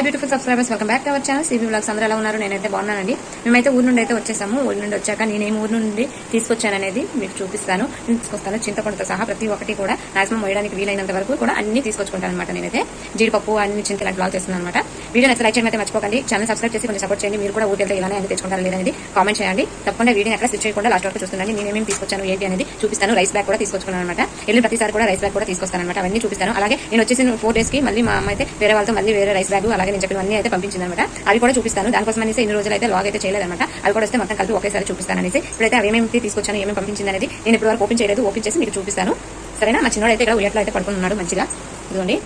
Hi beautiful subscribers welcome back to our channel CB blogs అందరూ ఎలా ఉన్నారు? నేనైతే బాగున్నానండి. మేమైతే ఊరు నుండి అయితే వచ్చేసాము. ఊరు నుండి వచ్చాక నేనేం ఊరు నుండి తీసుకొచ్చాననేది మీకు చూపిస్తాను. తీసుకొస్తాను. చింతపండుతో సహా ప్రతి ఒక్కటి కూడా మాక్సిమం వేయడానికి వీలైనంత వరకు కూడా అన్ని తీసుకొచ్చుకుంటాను అనమాట నేనైతే. జీడిపప్పు అన్ని చింత ఇలాంటి బ్లాగ్ చేస్తున్నాను అనమాట వీడియో నచ్చితే లైక్ చేయడం అయితే మర్చిపోకండి. ఛానల్ సబ్స్క్రైబ్ చేసి కొంచెం సపోర్ట్ చేయండి. మీరు కూడా ఊరికి వెళ్తే ఇలానే అన్ని తెచ్చుకుంటారు లేదనేది కామెంట్ చేయండి. తప్పకుండా వీడియో ఎక్కడ స్విచ్ చేయకుండా లాస్ట్ వరకు నేను తీసుకొచ్చాను ఏంటి అనేది చూపిస్తాను. రైస్ బ్యాగ్ కూడా తీసుకొచ్చుకున్నాను అనమాట వెళ్ళిన ప్రతిసారి కూడా రైస్ బ్యాగ్ కూడా తీసుకొస్తాను అనమాట అవన్నీ చూపిస్తాను. అలాగే నేను వచ్చేసి ఫోర్ డేస్కి మళ్ళీ మా అమ్మ అయితే వేరే వాళ్ళతో మళ్ళీ వేరే రైస్ బ్యాగ్ అలాగే నేను చెప్పిన అన్ని అయితే పంపించింది అనమాట అవి కూడా చూపిస్తాను. దానికోసం అనేసి ఇన్ని రోజులు అయితే లాగ్ అయితే చేయలేదన్నమాట అవి కూడా వస్తే మొత్తం కలిపి ఒకేసారి చూపిస్తాను అనేసి ఇప్పుడైతే అవి ఏమేమి తీసుకొచ్చాను ఏమేమి పంపించింది అనేది నేను ఇప్పుడు వరకు ఓపెన్ చేయలేదు. ఓపెన్ చేసి మీకు చూపిస్తాను. సరేనా? మా చిన్నోడు అయితే ఇక్కడ ఉయ్యట్లో అయితే పడుకుని ఉన్నాడు మంచిగా. ఇదిగోండి.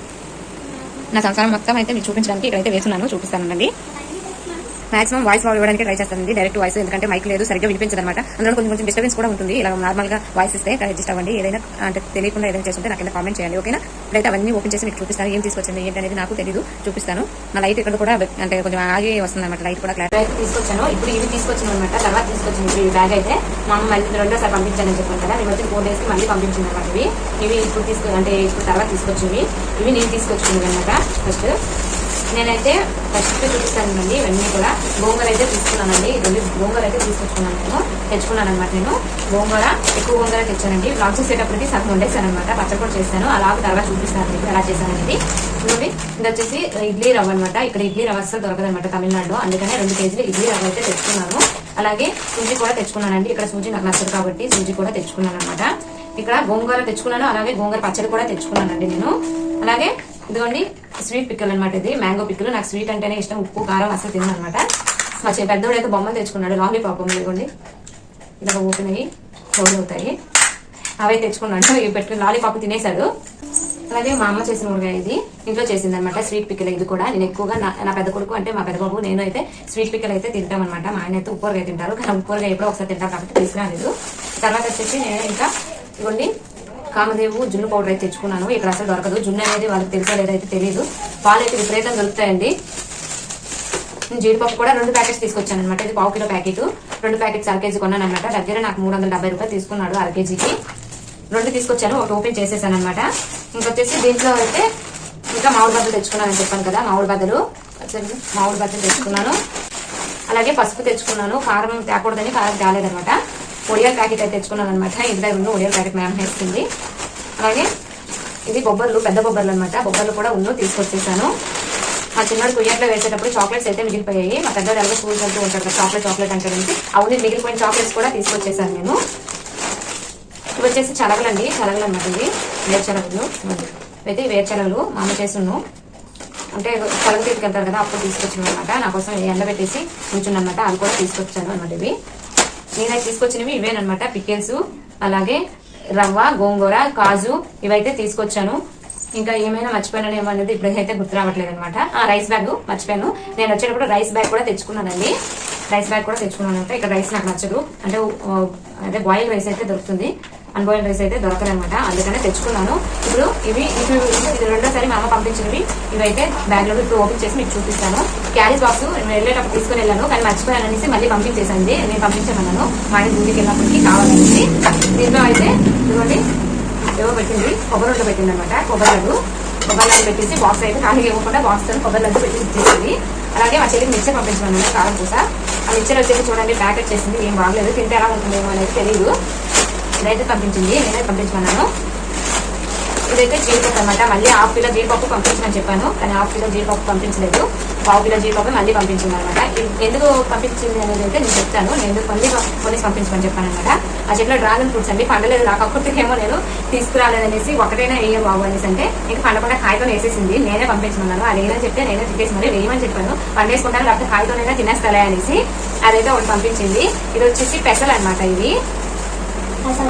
నా సంసారం మొత్తం అయితే మీకు చూపించడానికి ఇక్కడైతే వేస్తున్నాను. చూపిస్తానండి మాక్సిమం వాయిస్ ఇవ్వడానికి ట్రై చేస్తానండి. డైరెక్ట్ వాయిస్ ఎందుకంటే మైక్ లేదు సరిగ్గా వినిపించదు అనమాట అందులో కొంచెం కొంచెం డిస్టర్బెన్స్ కూడా ఉంటుంది. ఇలా నార్మల్గా వాయిస్ ఇస్తే అడ్జస్ట్ అవ్వండి ఏదైనా అంటే తెలియకుండా ఏదైనా చేస్తుంటే నాకు కింద కామెంట్ చేయండి. ఓకేనా? ఇప్పుడైతే అవన్నీ ఓపెన్ చేసి మీకు చూపిస్తాను. ఏం తీసుకొచ్చింది ఏంటనేది నాకు తెలియదు చూపిస్తాను. నా లైట్ ఇక్కడ కూడా అంటే కొంచెం ఆగి వస్తుంది అనమాట లైట్ కూడా క్లారిటీ. తీసుకొచ్చాను. ఇప్పుడు ఇవి తీసుకొచ్చింది అనమాట తర్వాత తీసుకొచ్చింది ఈ బ్యాగ్ అయితే మా అమ్మ మళ్ళీ రెండోసారి పంపించానని చెప్పాను కదా. నేను వచ్చి ఫోర్ డేస్ మళ్ళీ పంపించింది అనమాట ఇవి. ఇవి ఇప్పుడు తీసుకు అంటే ఇప్పుడు తర్వాత తీసుకొచ్చివి ఇవి నేను తీసుకొచ్చింది అనమాట ఫస్ట్ నేనైతే ఫస్ట్ చూపిస్తానండి ఇవన్నీ కూడా గోంగూర అయితే తీసుకున్నానండి. ఇది గోంగూర అయితే తీసుకొచ్చుకున్నాను నేను. తెచ్చుకున్నాను అనమాట నేను. గోంగూర ఎక్కువ గోంగూర తెచ్చానండి. బ్లాగ్ చేసేటప్పటికి సగం వండేసాను అనమాట పచ్చడి కూడా చేశాను. అలా తర్వాత చూపిస్తాను మీకు ఎలా చేశాను చూడండి. ఇది వచ్చేసి ఇడ్లీ రవ్వ అనమాట ఇక్కడ ఇడ్లీ రవ్వ అసలు దొరకదు అనమాట తమిళనాడులో. అందుకనే రెండు కేజీలు ఇడ్లీ రవ్వ అయితే తెచ్చుకున్నాను. అలాగే సూజీ కూడా తెచ్చుకున్నానండి. ఇక్కడ సూజీ నాకు నచ్చదు కాబట్టి సూజీ కూడా తెచ్చుకున్నాను అనమాట ఇక్కడ గోంగూర తెచ్చుకున్నాను. అలాగే గోంగూర పచ్చడి కూడా తెచ్చుకున్నానండి నేను. అలాగే ఇదిగోండి స్వీట్ పిక్కలు అనమాట ఇది. మ్యాంగో పిక్కలు నాకు స్వీట్ అంటేనే ఇష్టం. ఉప్పు కారం అసలు తిన్నాను అనమాట మా చిన్న పెద్దోడు అయితే బొమ్మలు తెచ్చుకున్నాడు. లాలీపాప్ ఇదిగోండి. ఇలా ఓపెన్ అయ్యి క్లోజ్ అవుతాయి. అవే తెచ్చుకున్నాడు. ఇవి పెట్టుకుని లాలీపాప్ తినేశాడు. అలాగే మా అమ్మ చేసిన ఊరగాయ ఇది. ఇంట్లో చేసింది అనమాట స్వీట్ పిక్కలు ఇది కూడా. నేను ఎక్కువగా నా నా పెద్ద కొడుకు అంటే మా పెద్ద బాబు నేను అయితే స్వీట్ పిక్కలు అయితే తింటాం అనమాట మా ఆయన అయితే ఉప్పూరగాయ తింటారు. కానీ ఉప్పూరగాయ ఎప్పుడో ఒకసారి తింటాం కాబట్టి తీసుకురాలేదు. తర్వాత వచ్చేసి నేను ఇంకా ఇవ్వండి కామదేవు జున్ను పౌడర్ అయితే తెచ్చుకున్నాను. ఇక్కడ అసలు దొరకదు. జున్ను అనేది వాళ్ళకి తెలుసా లేదైతే తెలియదు పాలు అయితే దొరుకుతాయండి జీడిపప్పు కూడా రెండు ప్యాకెట్స్ తీసుకొచ్చాను అనమాట ఇది పావు కిలో ప్యాకెట్. రెండు ప్యాకెట్స్ అరకేజీ కొన్నాను అనమాట దగ్గర నాకు మూడు వందల డెబ్బై రూపాయలు తీసుకున్నాడు అరకేజీకి రెండు తీసుకొచ్చాను. ఒకటి ఓపెన్ చేసేసాను అనమాట ఇంకొచ్చేసి దీంట్లో అయితే ఇంకా మామిడి బద్దలు తెచ్చుకున్నానని చెప్పాను కదా మామిడి బద్దలు. మామిడి బద్దలు తెచ్చుకున్నాను. అలాగే పసుపు తెచ్చుకున్నాను. కారం తేకూడదని కారం తేలేదనమాట ఒడియల్ ప్యాకెట్ అయితే తెచ్చుకున్నాను అనమాట ఇంటి దగ్గర ఉన్న ఒడియల్ ప్యాకెట్ మ్యామ్ వేస్తుంది అలాగే ఇది బొబ్బర్లు పెద్ద బొబ్బర్లు అనమాట బొబ్బర్లు కూడా ఉన్ను తీసుకొచ్చేసాను. మా చిన్నోడు కుయ్యట్లో వేసేటప్పుడు చాక్లెట్స్ అయితే మిగిలిపోయాయి. మా పెద్ద ఎలాగో స్కూల్స్ అంటూ ఉంటారు చాక్లెట్ చాక్లెట్ అంటాడంటే అవును మిగిలిపోయిన చాక్లెట్స్ కూడా తీసుకొచ్చేసాను నేను. ఇవి వచ్చేసి చలగలండి చలగలు అనమాట ఇవి. వేరుచలగలు అయితే వేరుచలగలు మా అమ్మ చేస్తున్నాను అంటే చలగ తీసుకెళ్తారు కదా అప్పుడు తీసుకొచ్చిన అనమాట నా కోసం ఎండబెట్టేసి కూర్చున్నమాట అనమాట అవి కూడా తీసుకొచ్చాను అనమాట ఇవి. నేనైతే తీసుకొచ్చినవి ఇవేనమాట పికెల్స్ అలాగే రవ్వ గోంగూర కాజు ఇవైతే తీసుకొచ్చాను. ఇంకా ఏమైనా మర్చిపోయినానేమో అనేది ఇప్పుడైతే గుర్తు రావట్లేదు అనమాట ఆ రైస్ బ్యాగ్ మర్చిపోయాను. నేను వచ్చేటప్పుడు రైస్ బ్యాగ్ కూడా తెచ్చుకున్నానండి. రైస్ బ్యాగ్ కూడా తెచ్చుకున్నాను. అంటే ఇక్కడ రైస్ నాకు నచ్చదు. అంటే అదే బాయిల్ రైస్ అయితే దొరుకుతుంది. అన్బాయిల్డ్ రైస్ అయితే దొరకదనమాట అందుకనే తెచ్చుకున్నాను. ఇప్పుడు ఇవి ఇవి ఇది రెండోసారి మా అమ్మ పంపించినవి. ఇవైతే బ్యాగ్లో ఇప్పుడు ఓపెన్ చేసి మీకు చూపిస్తాను. క్యారీ బాక్స్ నేను వెళ్ళేటప్పుడు తీసుకుని వెళ్ళాను. కానీ మర్చిపోయాను అనేసి మళ్ళీ పంపించేసండి నేను పంపించమన్నాను. మా ఆయన డ్యూటీకి వెళ్ళినప్పటికీ కావాలనేసి. దీంట్లో అయితే ఇదిగోండి. ఏవో పెట్టింది. కొబ్బరి రోడ్లు పెట్టింది అనమాట కొబ్బరి లడ్డు. కొబ్బరి లడ్డు పెట్టేసి బాక్స్ అయితే ఖాళీగా ఇవ్వకుండా బాక్స్తో కొబ్బరి లడ్డు పెట్టి ఇచ్చేసింది అలాగే మా చెల్లికి మిక్చర్ పంపించమన్నాను. కారం పూస. ఆ మిక్చర్ వచ్చేసి చూడండి ప్యాకెట్ చేసింది. ఏం బాగలేదు. తింటే ఎలా ఉంటుందేమో అనేది తెలియదు ఇదైతే పంపించింది నేనే పంపించమన్నాను. ఇదైతే జీడిపప్పు అనమాట మళ్ళీ హాఫ్ కిలో జీడిపప్పు పంపించమని చెప్పాను కానీ హాఫ్ కిలో జీడిపప్పు పంపించలేదు. పావు కిలో జీడిపప్పు మళ్ళీ పంపించింది అనమాట ఎందుకు పంపించింది అనేది అయితే నేను చెప్తాను. నేను ఎందుకు మళ్ళీ పోలీస్ పంపించమని చెప్పాను అనమాట ఆ చెట్లో డ్రాగన్ ఫ్రూట్స్ అండి పండలేదు. నాకు అప్పటికేమో నేను తీసుకురాలేదనేసి ఒకటైనా వేయ బాబు అనేసి అంటే ఇంకా పండకుండా కాయతో వేసేసింది. నేనే పంపించమన్నాను. అది ఏదని చెప్తే నేనే తిట్టేసి మరి వేయమని చెప్పాను. పండేసుకుంటాను లేకపోతే కాయతోనైనా తినేస్తాలే అనేసి అదైతే ఒకటి పంపించింది. ఇది వచ్చేసి పెసలు అనమాట ఇవి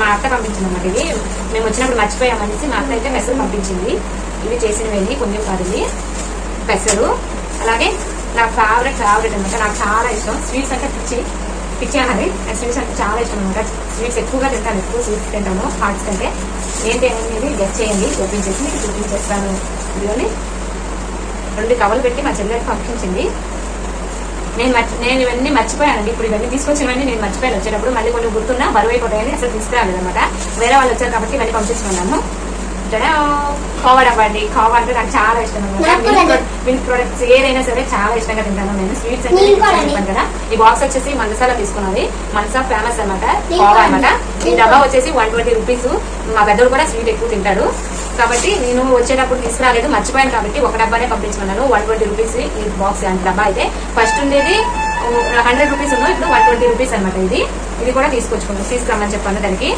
మా అత్త పంపించింది అన్నమాట ఇది. మేము వచ్చినప్పుడు మర్చిపోయామనేసి మా అత్త అయితే పెసలు పంపించింది. ఇవి చేసినవి కొంచెం కాదు ఇవి పెసలు. అలాగే నా ఫేవరెట్ ఫేవరెట్ అనమాట నాకు చాలా ఇష్టం. స్వీట్స్ అంటే పిచ్చి పిచ్చి అన్నది. నాకు స్వీట్స్ అంటే చాలా ఇష్టం అనమాట స్వీట్స్ ఎక్కువగా తింటాను. ఎక్కువ స్వీట్స్ తింటాను. హాట్స్ కంటే ఏంటి అనేది గెట్ చేయండి. ఓపెన్ చేసి మీకు చూపించేస్తాను. ఇదిగోని రెండు కవర్లు పెట్టి మా చెల్లెకి పంపించింది. నేను మర్చి నేను ఇవన్నీ మర్చిపోయానండి. ఇప్పుడు ఇవన్నీ తీసుకొచ్చినవన్నీ నేను మర్చిపోయాను. వచ్చేటప్పుడు మళ్ళీ కొన్ని గుర్తున్నా బరువు అయిపోతాయని అసలు తీసుకురాలేదు అనమాట వేరే వాళ్ళు వచ్చారు కాబట్టి ఇవన్నీ పంపించుకున్నాను జడా కోవా డబ్బా అండి కోవా అంటే నాకు చాలా ఇష్టం అనమాట. మిల్క్ ప్రొడక్ట్స్ ఏదైనా సరే చాలా ఇష్టంగా తింటాను నేను. స్వీట్స్ అంటే. చెప్పాను కదా. ఈ బాక్స్ వచ్చేసి మనసాలా తీసుకున్నది. మనసా ఫేమస్ అన్నమాట. నేను కోవా అండి. ఈ డబ్బా. వచ్చేసి వన్ ట్వంటీ రూపీస్ మా పెద్దోడు కూడా స్వీట్ ఎక్కువ తింటాడు. కాబట్టి నేను వచ్చేటప్పుడు తీసుకురాలేదు మర్చిపోయాను కాబట్టి ఒక డబ్బానే పంపించమన్నాను వన్ ట్వంటీ రూపీస్ ఈ బాక్స్ అంటే డబ్బా అయితే. ఫస్ట్ ఉండేది హండ్రెడ్ రూపీస్ ఉన్నావు ఇప్పుడు వన్ ట్వంటీ రూపీస్ అనమాట ఇది. ఇది కూడా తీసుకొచ్చుకున్నాను తీసుకురమ్మని చెప్పాను దానికి.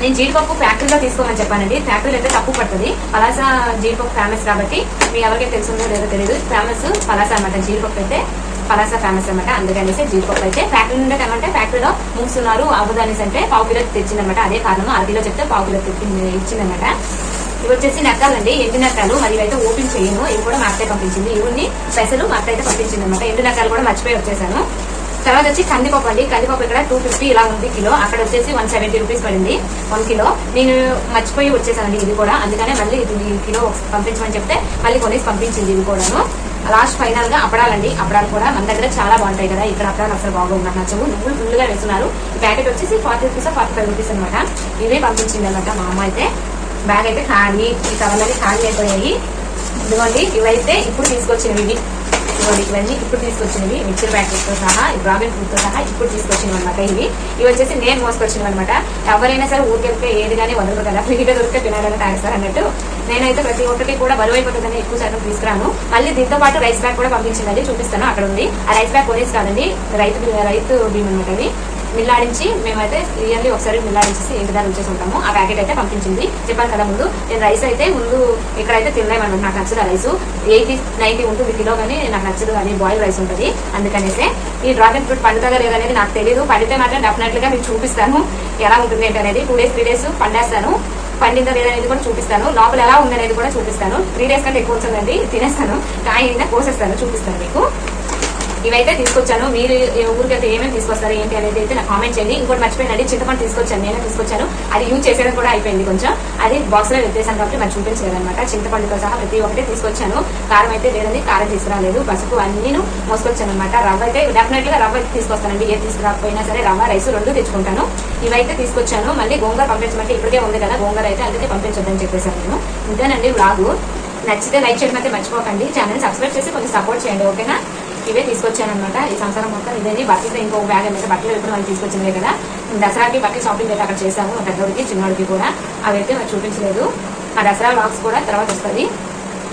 నేను జీడిపప్పు ఫ్యాక్టరీలో తీసుకోమని చెప్పానండి. ఫ్యాక్టరీలో అయితే తక్కువ పడుతుంది. పలాస జీడిపప్పు ఫేమస్ కాబట్టి మీ ఎవరికైతే తెలుసుందో లేదో తెలియదు ఫేమస్ పలాస అనమాట జీడిపప్పు అయితే పలాస ఫేమస్ అనమాట అందుకనేసి జీడిపప్పు అయితే ఫ్యాక్టరీ నుండి ఏమంటే ఫ్యాక్టరీలో మూస్తున్నారు అవ్వదనేసి అంటే పావు కిలో తెచ్చిందనమాట అదే కారణం అరకిలో చెప్తే పావు కిలో తెచ్చింది ఇచ్చిందనమాట ఇవి వచ్చేసి నక్కాలండి ఎండు నక్కాలు మరి ఇవైతే ఓపెన్ చేయను. ఇవి కూడా మా అత్తే పంపించింది. ఇవన్నీ పెసలు మా అత్తయ్య అయితే పంపించింది అనమాట ఎండు నెక్కాలు కూడా మర్చిపోయి వచ్చేసాను. తర్వాత వచ్చి కందిపప్పు అండి. కందిపప్పు ఇక్కడ టూ ఫిఫ్టీ ఇలా ఉంది కిలో. అక్కడ వచ్చేసి వన్ సెవెంటీ రూపీస్ పడింది వన్ కిలో. నేను మర్చిపోయి వచ్చేసానండి ఇది కూడా. అందుకనే మళ్ళీ ఇది కిలో పంపించమని చెప్తే మళ్ళీ కొనేసి పంపించింది ఇది కూడాను. లాస్ట్ ఫైనల్గా అప్పడాలండి. అప్పడాలు కూడా మన దగ్గర చాలా బాగుంటాయి కదా. ఇక్కడ అప్పడాలు అసలు బాగోవు నాకు నచ్చవు. నువ్వులు ఫుల్గా వేస్తున్నారు. ప్యాకెట్ వచ్చేసి forty rupees forty five rupees అనమాట ఇవే పంపించింది అనమాట మా అమ్మ అయితే. బ్యాగ్ అయితే ఖాళీ ఈ కవర్లన్నీ ఖాళీ అయిపోయాయి. ఇదిగోండి ఇవైతే ఇప్పుడు తీసుకొచ్చినవి. ఇదిగోండి ఇవన్నీ ఇప్పుడు తీసుకొచ్చినవి. మిక్చర్ ప్యాకెట్తో సహా డ్రాగన్ ఫ్రూట్తో సహా ఇప్పుడు తీసుకొచ్చినవి అనమాట ఇవి. ఇవి వచ్చేసి నేను మోసుకొచ్చినవి అనమాట ఎవరైనా సరే ఊరికెళ్తే ఏది కానీ వదలరు కదా. ఫ్రీగా దొరికితే తినాలని తాగిస్తారు అన్నట్టు. నేనైతే ప్రతి ఒక్కటి కూడా బరువు అయిపోతుందని ఎక్కువ శాతం తీసుకురాను. మళ్ళీ దీంతో పాటు రైస్ బ్యాగ్ కూడా పంపించిందండి చూపిస్తాను. అక్కడ ఉంది. ఆ రైస్ బ్యాగ్ కొనేసి కాదండి రైతు రైతు బీమ్ అనమాట మిల్లాడించి మేమైతే ఇయర్లీ ఒకసారి మిల్లాడించేసి ఇంటి దగ్గర వచ్చేసి ఉంటాము ఆ ప్యాకెట్ అయితే పంపించింది. చెప్పాను కదా ముందు నేను రైస్ అయితే ముందు ఇక్కడైతే తినలేమన్నమాట నాకు నచ్చదు రైస్ ఎయిటీ నైన్టీ ఉంటుంది కిలో కానీ నాకు నచ్చదు అని బాయిల్ రైస్ ఉంటుంది. అందుకనేసే ఈ డ్రాగన్ ఫ్రూట్ పండుతుందా లేదనేది నాకు తెలియదు పండితే మాత్రం డెఫినెట్గా మీకు చూపిస్తాను. ఎలా ఉంటుంది ఏంటి అనేది టూ డేస్ త్రీ డేస్ పండేస్తాను. పండిందా లేదనేది కూడా చూపిస్తాను. లోపల ఎలా ఉందనేది కూడా చూపిస్తాను. త్రీ డేస్ కంటే ఎక్కువ వచ్చిందండి తినేస్తాను. కాయ అయినా కోసేస్తాను చూపిస్తాను మీకు. ఇవైతే తీసుకొచ్చాను. మీరు ఊరికి ఊరికైతే ఏమేమి తీసుకొస్తారు ఏంటి అనేది అయితే నాకు కామెంట్ చేయండి. ఇంకోటి మర్చిపోయినండి చింతపండు తీసుకొచ్చాను నేనే తీసుకొచ్చాను. అది యూజ్ చేసేది కూడా అయిపోయింది కొంచెం. అది బాక్స్లో వ్యత్యాసం కాబట్టి మరి చూపించలేదు అనమాట చింతపండుతో సహా ప్రతి ఒక్కటి తీసుకొచ్చాను. కారం అయితే లేదండి కారం తీసుకురాలేదు. పసుపు అన్ని మోసుకొచ్చాను అనమాట రవ్వ అయితే డెఫినెట్గా రవ్వ అయితే తీసుకొస్తానండి. ఏ తీసుకురాకపోయినా సరే రవ్వ రైస్ రెండు తెచ్చుకుంటాను. ఇవైతే తీసుకొచ్చాను. మళ్ళీ గోంగూర పంపించమంటే ఇప్పటికే ఉంది కదా గోంగూర అయితే అందుకే పంపించొద్దని చెప్పేసాను నేను. ఇంతేనండి బ్లాగు నచ్చితే లైక్ చేయడం అయితే మర్చిపోకండి. ఛానల్ సబ్స్క్రైబ్ చేసి కొంచెం సపోర్ట్ చేయండి ఓకేనా? ఇవే తీసుకొచ్చాను అనమాట ఈ సంవత్సరం మొత్తం ఇదేని బట్టలు ఇంకో బ్యాగ్ అనేది బట్టలు ఎప్పుడు మనం తీసుకొచ్చినవే కదా? దసరాకి బట్టలు షాపింగ్ అయితే అక్కడ చేశాము పెద్దోడికి చిన్నోడికి కూడా. అవి అయితే చూపించలేదు. ఆ దసరా బ్లాగ్స్ కూడా తర్వాత వస్తుంది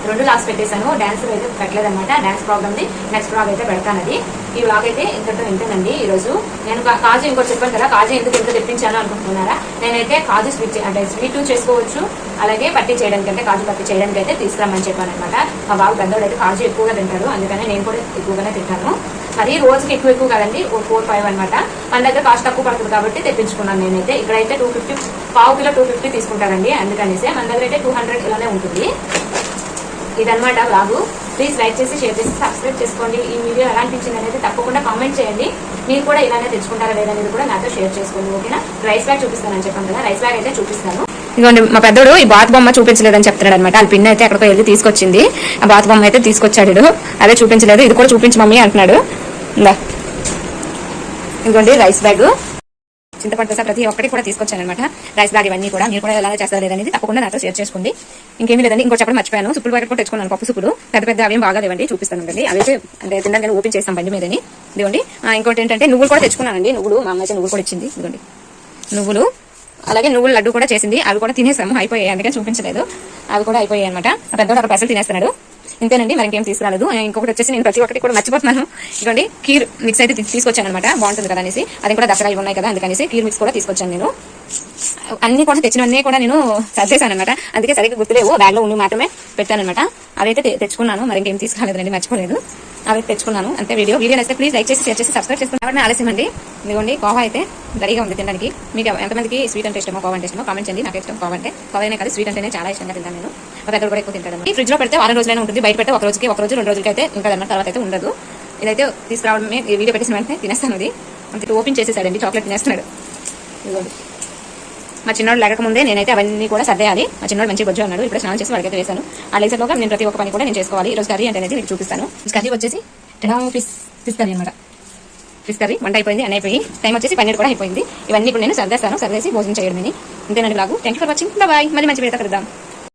రెండు లాస్ట్ పెట్టేశాను. డాన్స్ అయితే పెట్టలేదన్నమాట. Dance program the next blog అయితే పెడతాను అది. ఈ బ్లాగ్ అయితే ఇంతటితో ఇంతేనండి ఈ రోజు నేను కాజు ఇంకోటి చెప్పాను కదా కాజు ఎందుకు ఎంత తెప్పించాను అనుకుంటున్నారా? నేనైతే కాజు స్వీట్ అంటే స్వీట్ చేసుకోవచ్చు అలాగే పట్టి చేయడానికి కాజు పట్టి చేయడానికి అయితే తీసుకురామని చెప్పాను అనమాట మా బాబు పెద్దవాడు అయితే కాజు ఎక్కువగా తింటాడు అందుకనే నేను కూడా ఎక్కువగానే తింటాను. మరి రోజుకి ఎక్కువ ఎక్కువ కదండి ఓ ఫోర్ ఫైవ్ అనమాట మన దగ్గర కాస్ట్ తక్కువ పడుతుంది కాబట్టి తెప్పించుకున్నాను నేనైతే. ఇక్కడైతే టూ ఫిఫ్టీ పావు కిలో టూ ఫిఫ్టీ తీసుకుంటారండి అందుకనేసి మన దగ్గర అయితే టూ హండ్రెడ్ ఇలానే ఉంటుంది. ఇదనమాట బ్లాగు ప్లీజ్ లైక్ చేసి షేర్ చేసి సబ్స్క్రైబ్ చేసుకోండి. ఈ వీడియో ఎలా అనిపించింది అనేది తప్పకుండా కామెంట్ చేయండి. మీరు కూడా ఇలానే తెచ్చుకుంటారా లేదనేది కూడా నాతో షేర్ చేసుకోండి ఓకేనా రైస్ బ్యాగ్ చూపిస్తానని చెప్పాను కదా రైస్ బ్యాగ్ అయితే చూపిస్తాను. ఇదిగోండి మా పెద్దోడు ఈ బాత్ బొమ్మ చూపించలేదని చెప్తున్నాడు అనమాట వాళ్ళ పిన్ అయితే ఎక్కడికో వెళ్ళి తీసుకొచ్చింది. ఆ బాత్ బొమ్మ అయితే తీసుకొచ్చాడు అదే చూపించలేదు. ఇది కూడా చూపించి మమ్మీ అంటున్నాడు. ఇందా. ఇదిగోండి రైస్ బ్యాగ్ చింతపండు దోశ ప్రతి ఒక్కటి కూడా తీసుకొచ్చాను అనమాట రైస్ బ్యాగ్ ఇవన్నీ కూడా మీరు కూడా ఎలా చేస్తారు లేదనేది తప్పకుండా నాతో షేర్ చేసుకోండి. ఇంకేమీ లేదండి ఇంకో చెప్పడం మర్చిపోయాను. సుప్పులు ప్యాకెట్ కూడా తెచ్చుకున్నాను పప్పు సుప్పులు. పెద్ద పెద్ద అవేం బాగా లేవండి చూపిస్తాను అండి అవైతే అంటే తినడానికి ఓపెన్ చేస్తాం బండి మీదని. ఇదిగోండి. ఇంకోటి ఏంటంటే నువ్వులు కూడా తెచ్చుకున్నానండి. నువ్వులు మా అమ్మ నువ్వులు కూడా ఇచ్చింది. ఇదిగోండి. నువ్వులు అలాగే నువ్వులు లడ్డు కూడా చేసింది. అవి కూడా తినేసాము అయిపోయాయి. అందుకని చూపించలేదు. అవి కూడా అయిపోయాయి అనమాట పెద్దవాడు అక్కడ పెసలు తినేస్తున్నాడు. ఇంతేనండి మరి ఇంకేం తీసుకురాలేదు. ఇంకొకటి వచ్చేసి నేను ప్రతి ఒక్కటి కూడా మర్చిపోతున్నాను. ఇదిగోండి కీర్ మిక్స్ అయితే తీసుకొచ్చాను అనమాట బాగుంటుంది కదా అనేసి. అది కూడా దసరా ఉన్నాయి కదా అందుకనేసి కీర్ మిక్స్ కూడా తీసుకొచ్చాను నేను. అన్ని కూడా తెచ్చినవన్నీ కూడా నేను సర్దేశాను అనమాట అందుకే సరిగ్గా గుర్తులేవు బ్యాగ్లో ఉండి మాత్రమే పెట్టాను అనమాట అవైతే తెచ్చుకున్నాను మరి ఇంకేం తీసుకోలేదండి మర్చిపోలేదు. అవి తెచ్చుకున్నాను అంతే వీడియో. వీడియో నచ్చితే ప్లీజ్ లైక్ చేసి షేర్ చేసి సబ్స్క్రైబ్ చేసుకున్నాను ఆలస్యం అండి. ఇదిగోండి కోవా అయితే రెడీగా ఉంది తినడానికి. మీకు ఎంతమందికి స్వీట్ అంటే ఇష్టమో కోవా అంటే ఇష్టమో కామెంట్ చేయండి. నాకు ఇష్టం కోవా అంటే. కోవా అయినా కాదు స్వీట్ అంటేనే చాలా ఇష్టంగా తింటాను నేను. మా కూడా ఎక్కువ తింటాడు ఫ్రిడ్జ్లో పెడితే వారం రోజులైనా ఉంటుంది. బయట పెడితే ఒక రోజుకి ఒక రోజు రెండు రోజులకి అయితే ఇంకా అన్న తర్వాత అయితే ఉండదు. ఇదైతే తీసుకురావడమే వీడియో పెట్టేసిన వెంటనే తినేస్తాను ఇది. అంతే ఓపెన్ చేసేసాడండి చాక్లెట్ తినేస్తున్నాడు. ఇదిగోండి. మా చిన్నోడు లేక ముందే నేనైతే అవన్నీ కూడా సర్దేయాలి. మా చిన్నోడు మంచి బొజ్జు అన్నాడు. ఇప్పుడు స్నానం చేసి వాడికైతే వేసాను ఆ లేసర్లోగా నేను ప్రతి ఒక్క పని కూడా నేను చేసుకోవాలి. ఈరోజు రోజు కర్రీ అంటే అనేది మీకు చూపిస్తాను. కర్రీ వచ్చేసి ఫిష్ ఫిష్ కర్రీ అనమాట ఫిష్ కర్రీ వంట అయిపోయింది అన్నీ అయిపోయి. టైం వచ్చేసి పన్నీర్ కూడా అయిపోయింది. ఇవన్నీ ఇప్పుడు నేను సర్దేస్తాను. సర్దేసి భోజనం చేయడం ఇంతేనండి లాగు thank you for watching bye మళ్ళీ మంచి పేరు కలుద్దాం.